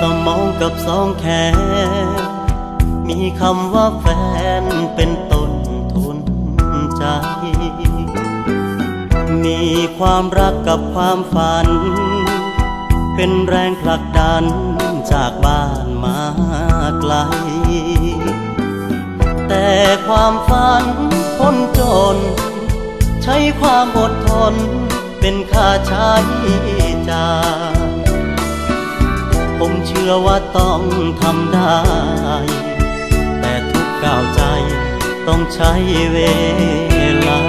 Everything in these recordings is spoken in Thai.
สมองกับสองแขน มีคำว่าแฟนเป็นต้นทุนใจ มีความรักกับความฝัน เป็นแรงผลักดันจากบ้านมาไกล แต่ความฝันคนจน ใช้ความอดทนเป็นค่าใช้จ่าย อว่าต้องทำได้ แต่ทุกก้าวใจต้องใช้เวลา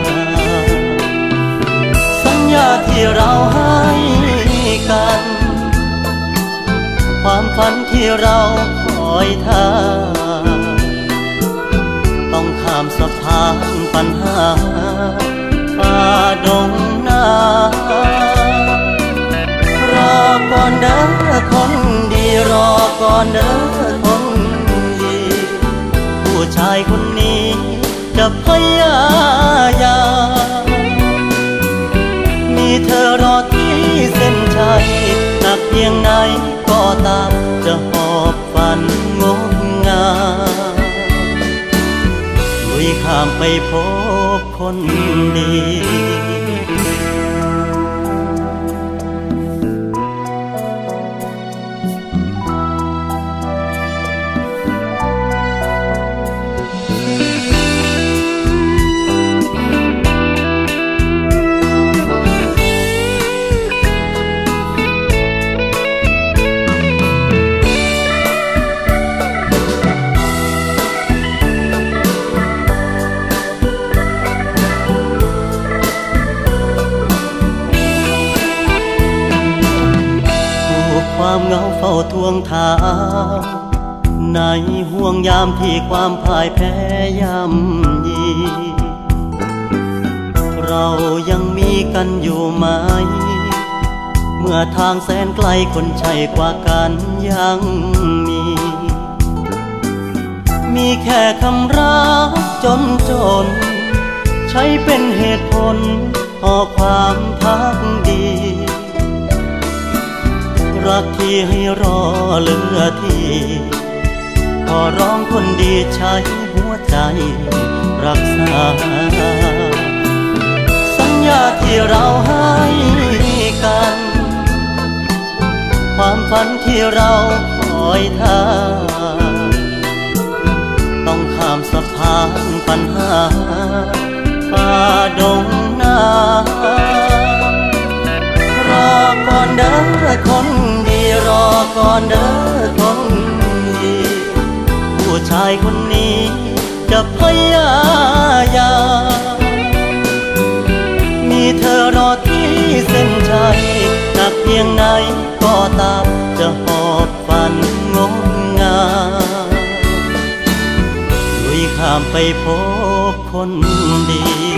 สัญญาที่เราให้กัน ความฝันที่เราคอยท่า ต้องข้ามสะพานปัญหา อนเด้อคนดีผู้ชายคนนี้จะพยายามมีเธอรอที่เส้นชัยหนักเพียงไหนก็ตามจะหอบฝันงดงามลุยข้ามไปพบคนดี ทวงถามในห่วงยามที่ความพ่ายแพ้ย่ำยี เรายังมีกันอยู่ไหม เมื่อทางแสนไกลคนใช่กว่ากันยังมี มีแค่คำรักจนจน ใช้เป็นเหตุผลต่อความพัก ให้รอเหลือที่ขอร้องคนดีใช้หัวใจรักษา สัญญาที่เราให้กัน ความฝันที่เราคอยท่าต้องข้ามสะพานปัญหาป่าดง อก่อนเด้อคนดีผู้ชายคนนี้จะพยายามมีเธอรอที่เส้นชัยหนักเพียงไหนก็ตามจะหอบฝันงดงามลุยข้ามไปพบคนดี